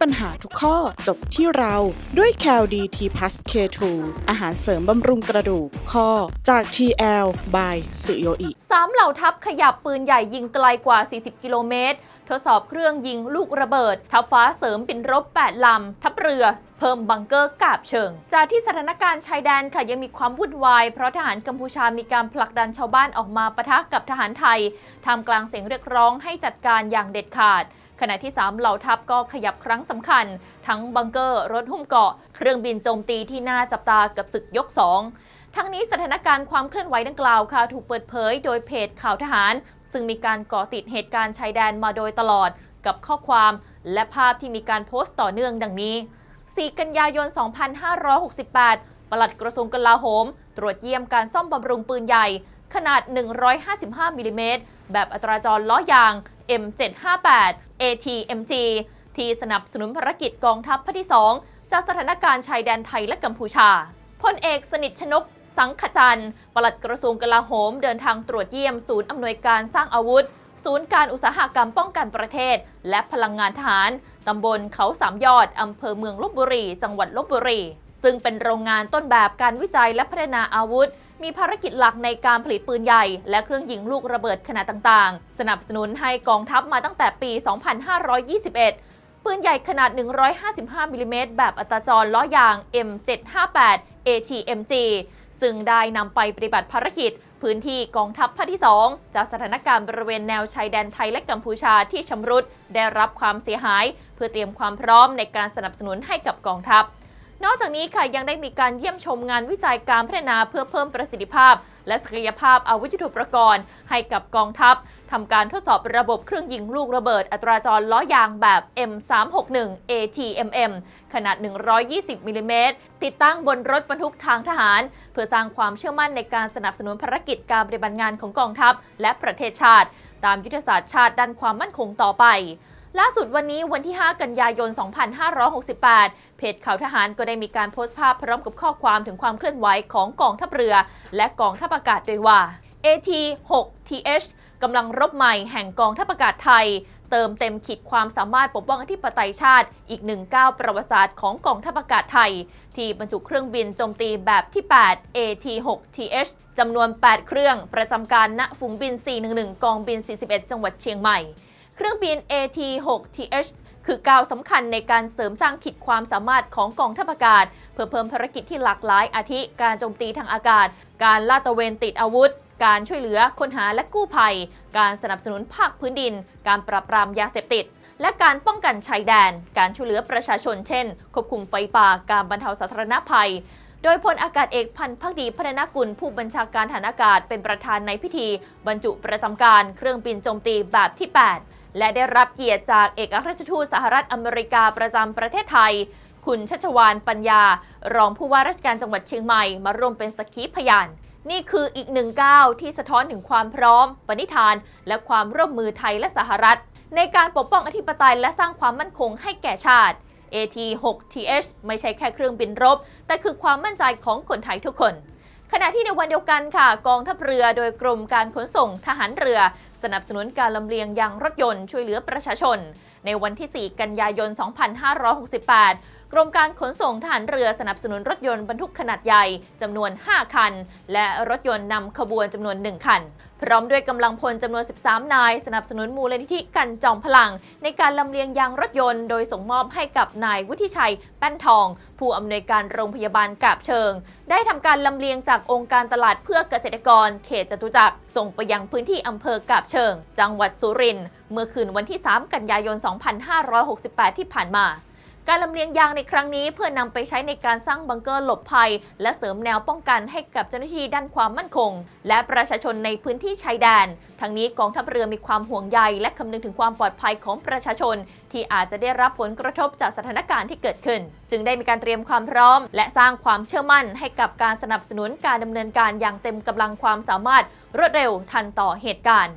ปัญหาทุกข้อจบที่เราด้วย c a l d t plus K2 อาหารเสริมบำรุงกระดูกข้อจาก TL by สุโยอิสามเหล่าทัพขยับปืนใหญ่ยิงไกลกว่า 40 กิโลเมตร ทดสอบเครื่องยิงลูกระเบิด ทัพฟ้าเสริมบินรบ 8 ลำ ทัพเรือเพิ่มบังเกอร์กาบเชิง จากที่สถานการณ์ชายแดนค่ะยังมีความวุ่นวาย เพราะทหารกัมพูชามีการผลักดันชาวบ้านออกมาปะทะกับทหารไทยท่ามกลางเสียงเรียกร้องให้จัดการอย่างเด็ดขาด ขณะที่ 3 เหล่าทัพก็ขยับครั้งสำคัญ ทั้งบังเกอร์รถหุ้มเกาะ เครื่องบินโจมตีที่น่าจับตากับศึกยกสองทั้งนี้สถานการณ์ความเคลื่อนไหวดังกล่าวค่ะถูกเปิดเผยโดยเพจข่าวทหาร ซึ่งมีการก่อติดเหตุการณ์ชายแดนมาโดยตลอด กับข้อความและภาพที่มีการโพสต์ต่อเนื่องดังนี้ 4 กันยายน 2568 ปลัดกระทรวงกลาโหม ตรวจเยี่ยมการซ่อมบำรุงปืนใหญ่ ขนาด 155มิลลิเมตรแบบอัตราจรล้อยาง M758 ATMG ที่สนับสนุนภารกิจกองทัพภาคที่ 2 จากสถานการณ์ชายแดนไทยและกัมพูชาพลเอกสนิทชนกสังขจันทร์ปลัดกระทรวงกลาโหมเดินทางตรวจเยี่ยมศูนย์อำนวยการสร้างอาวุธ ศูนย์การอุตสาหกรรมป้องกันประเทศ และพลังงานทหาร ตำบลเขาสามยอด อำเภอเมืองลบบุรี จังหวัดลบบุรี ซึ่งเป็นโรงงานต้นแบบการวิจัยและพัฒนาอาวุธ มีภารกิจหลักในการผลิตปืนใหญ่ และเครื่องยิงลูกระเบิดขนาดต่างๆ สนับสนุนให้กองทัพมาตั้งแต่ปี 2521 ปืนใหญ่ขนาด 155มิลลิเมตรแบบอัตราจรล้อยาง M758 ATMG ซึ่งได้นำไปปฏิบัติภารกิจ พื้นที่กองทัพภาคที่ 2 จากสถานการณ์บริเวณแนวชายแดนไทยและกัมพูชาที่ชำรุดได้รับความเสียหาย เพื่อเตรียมความพร้อมในการสนับสนุนให้กับกองทัพ นอกจากนี้ค่ะยังได้มีการเยี่ยมชมงานวิจัยการพัฒนาเพื่อเพิ่มประสิทธิภาพ และศักยภาพอาวุธยุทโธปกรณ์ให้กับกองทัพทำการทดสอบระบบเครื่องยิงลูกระเบิดอัตราจรล้อยางแบบ M361 ATMM ขนาด 120มิลลิเมตรติดตั้งบนรถบรรทุกทางทหาร เพื่อสร้างความเชื่อมั่นในการสนับสนุนภารกิจการปฏิบัติงานของกองทัพ และประเทศชาติ ตามยุทธศาสตร์ชาติด้านความมั่นคงต่อไป ล่าสุดวันนี้วันที่ 5 กันยายน 2568 เพจข่าวทหารก็ได้มีการโพสต์ภาพพร้อมกับข้อความถึงความเคลื่อนไหวของกองทัพเรือ และกองทัพอากาศโดยว่า AT-6TH กำลังรบใหม่แห่งกองทัพอากาศไทย เติมเต็มขีดความสามารถปกป้องอธิปไตยชาติ อีกหนึ่งก้าวประวัติศาสตร์ของกองทัพอากาศไทย ที่บรรจุเครื่องบินโจมตีแบบที่ 8 AT-6TH จำนวน 8 เครื่องประจำการณฝูงบิน 411 กองบิน 41 จังหวัดเชียงใหม่ เครื่องบิน AT-6TH คือก้าวสำคัญในการเสริมสร้างขีดความสามารถของกองทัพอากาศ เพื่อเพิ่มภารกิจที่หลากหลายอาทิ การโจมตีทางอากาศ การลาดตระเวนติดอาวุธ การช่วยเหลือค้นหาและกู้ภัย การสนับสนุนภาคพื้นดิน การปราบปรามยาเสพติด และการป้องกันชายแดน การช่วยเหลือประชาชนเช่น ควบคุมไฟป่า การบรรเทาสาธารณภัยโดยพลอากาศเอกพันธ์พักดีพัฒนากุลผู้บัญชาการฐานอากาศเป็นประธานในพิธี บรรจุประจำการเครื่องบินโจมตีแบบที่ 8 และได้รับเกียรติจากเอกอัครราชทูตสหรัฐอเมริกาประจำประเทศไทย คุณชัชวานปัญญา รองผู้ว่าราชการจังหวัดเชียงใหม่มาร่วมเป็นสักขีพยานนี่คืออีกหนึ่งก้าวที่สะท้อนถึงความพร้อม ปณิธาน และความร่วมมือไทยและสหรัฐ ในการปกป้องอธิปไตยและสร้างความมั่นคงให้แก่ชาติ AT-6TH ไม่ใช่แค่เครื่องบินรบ แต่คือความมั่นใจของคนไทยทุกคน ขณะที่ในวันเดียวกันค่ะ กองทัพเรือโดยกรมการขนส่งทหารเรือ สนับสนุนการลำเลียงยางรถยนต์ช่วยเหลือประชาชนในวันที่ 4 กันยายน 2568 กรมการขนส่งทหารเรือสนับสนุนรถยนต์บรรทุกขนาดใหญ่จำนวน 5 คัน และรถยนต์นำขบวนจำนวน 1 คัน พร้อมด้วยกำลังพลจำนวน 13 นาย สนับสนุนมูลนิธิกันจอมพลัง ในการลำเลียงยางรถยนต์ โดยส่งมอบให้กับนายวุฒิชัย แป้นทอง ผู้อำนวยการโรงพยาบาลกาบเชิง ได้ทำการลำเลียงจากองค์การตลาดเพื่อเกษตรกร เขตจตุจักรส่งไปยังพื้นที่อำเภอกาบเชิง จังหวัดสุรินทร์ เมื่อคืนวันที่ 3 กันยายน 2568 ที่ผ่านมาการลำเลียงยางในครั้งนี้เพื่อนำไปใช้ในการสร้างบังเกอร์หลบภัย และเสริมแนวป้องกันให้กับเจ้าหน้าที่ด้านความมั่นคง และประชาชนในพื้นที่ชายแดน ทั้งนี้กองทัพเรือมีความห่วงใย และคำนึงถึงความปลอดภัยของประชาชน ที่อาจจะได้รับผลกระทบจากสถานการณ์ที่เกิดขึ้น จึงได้มีการเตรียมความพร้อม และสร้างความเชื่อมั่น ให้กับการสนับสนุนการดำเนินการอย่างเต็มกำลังความสามารถรวดเร็วทันต่อเหตุการณ์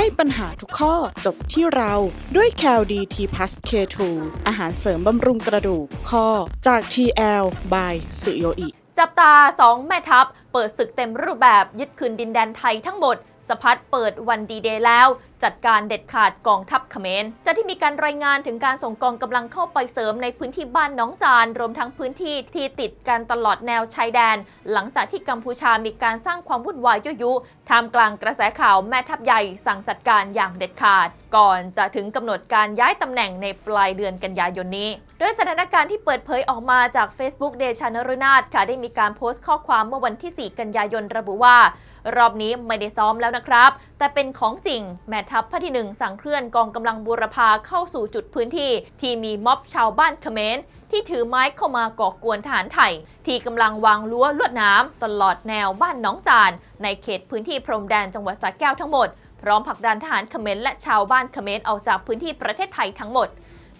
ให้ปัญหาทุกข้อจบที่เราด้วย c a l d t plus K2 อาหารเสริมบำรุงกระดูกข้อจาก TL by สุโยอิจับตา 2 แม่ทัพ เปิดศึกเต็มรูปแบบยึดคืนดินแดนไทยทั้งหมด สะพัดเปิดวันดีเดย์แล้ว จัดการเด็ดขาดกองทัพเขมรจะที่มีการรายงานถึงการส่งกองกำลังเข้าไปเสริมในพื้นที่บ้านน้องจาน รวมทั้งพื้นที่ที่ติดกันตลอดแนวชายแดน หลังจากที่กัมพูชามีการสร้างความวุ่นวายยั่วยุท่ามกลางกระแสข่าวแม่ทัพใหญ่สั่งจัดการอย่างเด็ดขาด ก่อนจะถึงกำหนดการย้ายตำแหน่งในปลายเดือนกันยายนนี้ โดยสถานการณ์ที่เปิดเผยออกมาจาก Facebook เดชานรุนาถค่ะได้มีการโพสต์ข้อความเมื่อวันที่ 4 กันยายนระบุว่า รอบนี้ไม่ได้ซ้อมแล้วนะครับ แต่เป็นของจริง แม่ทัพภาคที่ 1 สั่งเคลื่อนกองกำลังบูรพาเข้าสู่จุดพื้นที่ ที่มีม็อบชาวบ้านเขมรที่ถือไม้เข้ามาก่อกวนทหารไทย ที่กำลังวางรั้วลวดน้ำตลอดแนวบ้านน้องจาน ในเขตพื้นที่พรมแดนจังหวัดสระแก้วทั้งหมด พร้อมผลักดันทหารเขมรและชาวบ้านเขมรออกจากพื้นที่ประเทศไทยทั้งหมด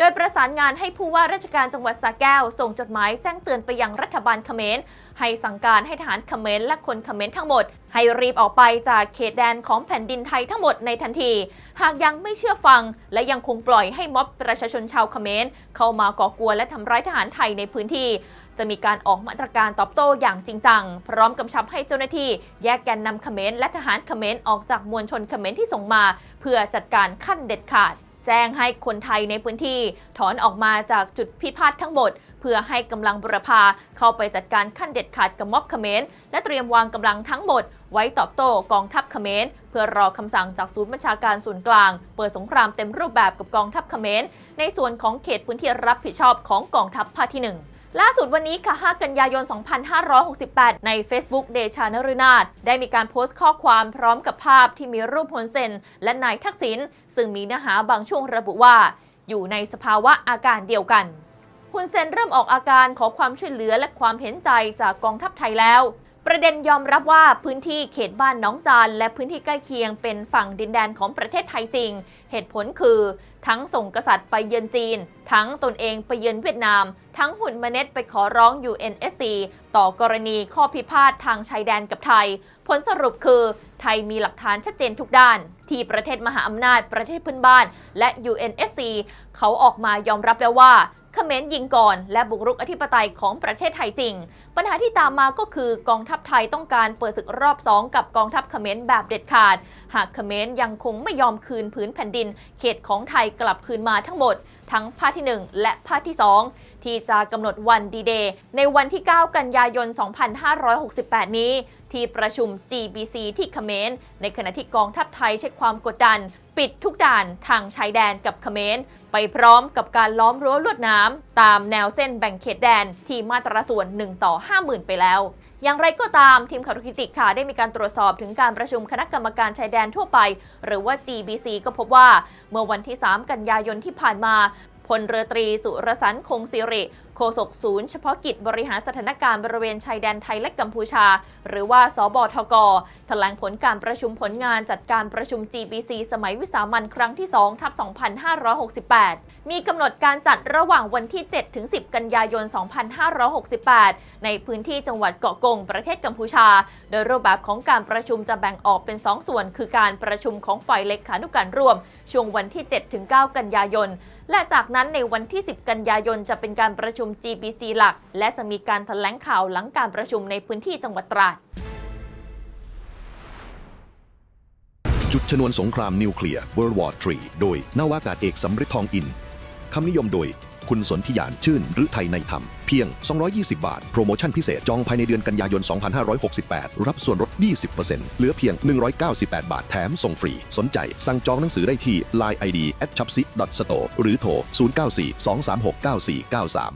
โดยประสานงานให้ผู้ว่าราชการจังหวัดสระแก้ว ส่งจดหมายแจ้งเตือนไปยังรัฐบาลเขมรให้สั่งการให้ทหารเขมรและคนเขมรทั้งหมด ให้รีบออกไปจากเขตแดนของแผ่นดินไทยทั้งหมดในทันที หากยังไม่เชื่อฟัง และยังคงปล่อยให้ม็อบประชาชนชาวเขมรเข้ามาก่อกวนและทำร้ายทหารไทยในพื้นที่ จะมีการออกมาตรการตอบโต้อย่างจริงจัง พร้อมกำชับให้เจ้าหน้าที่ แยกแกนนำเขมรและทหารเขมรออกจากมวลชนเขมรที่ส่งมา เพื่อจัดการขั้นเด็ดขาด แจ้งให้คนไทยในพื้นที่ถอนออกมาจากจุดพิพาททั้งหมด เพื่อให้กำลังบุรพาเข้าไปจัดการขั้นเด็ดขาดกับม็อบเขมรและเตรียมวางกำลังทั้งหมด ไว้ตอบโต้กองทัพเขมรเพื่อรอคำสั่งจากศูนย์บัญชาการส่วนกลาง เปิดสงครามเต็มรูปแบบกับกองทัพเขมรในส่วนของเขตพื้นที่รับผิดชอบของกองทัพภาคที่ 1 ล่าสุดวันนี้ค่ะ 5 กันยายน 2568 ใน Facebook เดชานรุนาถได้มีการโพสต์ข้อความพร้อมกับภาพที่มีรูปฮุนเซนและนายทักษิณซึ่งมีเนื้อหาบางช่วงระบุว่า อยู่ในสภาวะอาการเดียวกันฮุนเซนเริ่มออกอาการขอความช่วยเหลือและความเห็นใจจากกองทัพไทยแล้ว ประเด็นยอมรับว่าพื้นที่เขตบ้านน้องจานและพื้นที่ใกล้เคียงเป็นฝั่งดินแดนของประเทศไทยจริง เหตุผลคือทั้งส่งกษัตริย์ไปเยือนจีน ทั้งตนเองไปเยือนเวียดนาม ทั้งหุ่นมเน็ตไปขอร้อง UNSC ต่อกรณีข้อพิพาททางชายแดนกับไทย ผลสรุปคือไทยมีหลักฐานชัดเจนทุกด้าน ที่ประเทศมหาอำนาจประเทศเพื่อนบ้าน และ UNSC เขาออกมายอมรับแล้วว่าเขมรยิงก่อน และบุกรุกอธิปไตยของประเทศไทยจริง ปัญหาที่ตามมาก็คือกองทัพไทยต้องการเปิดศึกรอบสองกับกองทัพเขมรแบบเด็ดขาด หากเขมรยังคงไม่ยอมคืนผืนแผ่นดิน เขตของไทยกลับคืนมาทั้งหมด ทั้งภาคที่ 1 และภาคที่ 2 ที่จะกำหนดวันดีเดย์ในวันที่ 9 กันยายน 2568 นี้ ที่ประชุม GBC ที่เขมรในขณะที่กองทัพไทยใช้ความกดดัน ปิดทุกด่านทางชายแดนกับเขมรไปพร้อมกับการล้อมรั้วลวดน้ำตามแนวเส้นแบ่งเขตแดนที่มาตราส่วน 1 ต่อ 50,000 ไปแล้ว อย่างไรก็ตามทีมข่าวทุกิติค่ะ ได้มีการตรวจสอบถึงการประชุมคณะกรรมการชายแดนทั่วไป หรือว่า GBC ก็พบว่าเมื่อวันที่ 3 กันยายนที่ผ่านมาพลเรือตรีสุรสันคงสิริ โฆษกศูนย์เฉพาะกิจบริหารสถานการณ์บริเวณชายแดนไทยและกัมพูชา หรือว่าสบทกแถลงผลการประชุมผลงานจัดการประชุม GBC สมัยวิสามันครั้งที่2ทับ2568 มีกำหนดการจัดระหว่างวันที่ 7 ถึง 10 กันยายน 2568 ในพื้นที่จังหวัดเกาะกงประเทศกัมพูชา โดยรูปแบบของการประชุมจะแบ่งออกเป็น 2 ส่วน คือการประชุมของฝ่ายเลขานุการร่วม ช่วงวันที่ 7 ถึง 9 กันยายน และจากนั้นในวันที่ 10 กันยายนจะเป็นการประชุม GBC หลัก และจะมีการแถลงข่าวหลังการประชุมในพื้นที่จังหวัดตราด จุดชนวนสงครามนิวเคลียร์ World War III โดยนาวากาศเอกสำริดทองอิน คำนิยมโดยคุณสนธิยานชื่นหรือไทยในธรรม เพียง 220 บาท โปรโมชั่นพิเศษ จองภายในเดือนกันยายน 2568 รับส่วนลด 20%เหลือเพียง 198 บาทแถมส่งฟรี สนใจ สั่งจองหนังสือได้ที่ Line ID at c h a p s i store หรือโทร 094 236 9493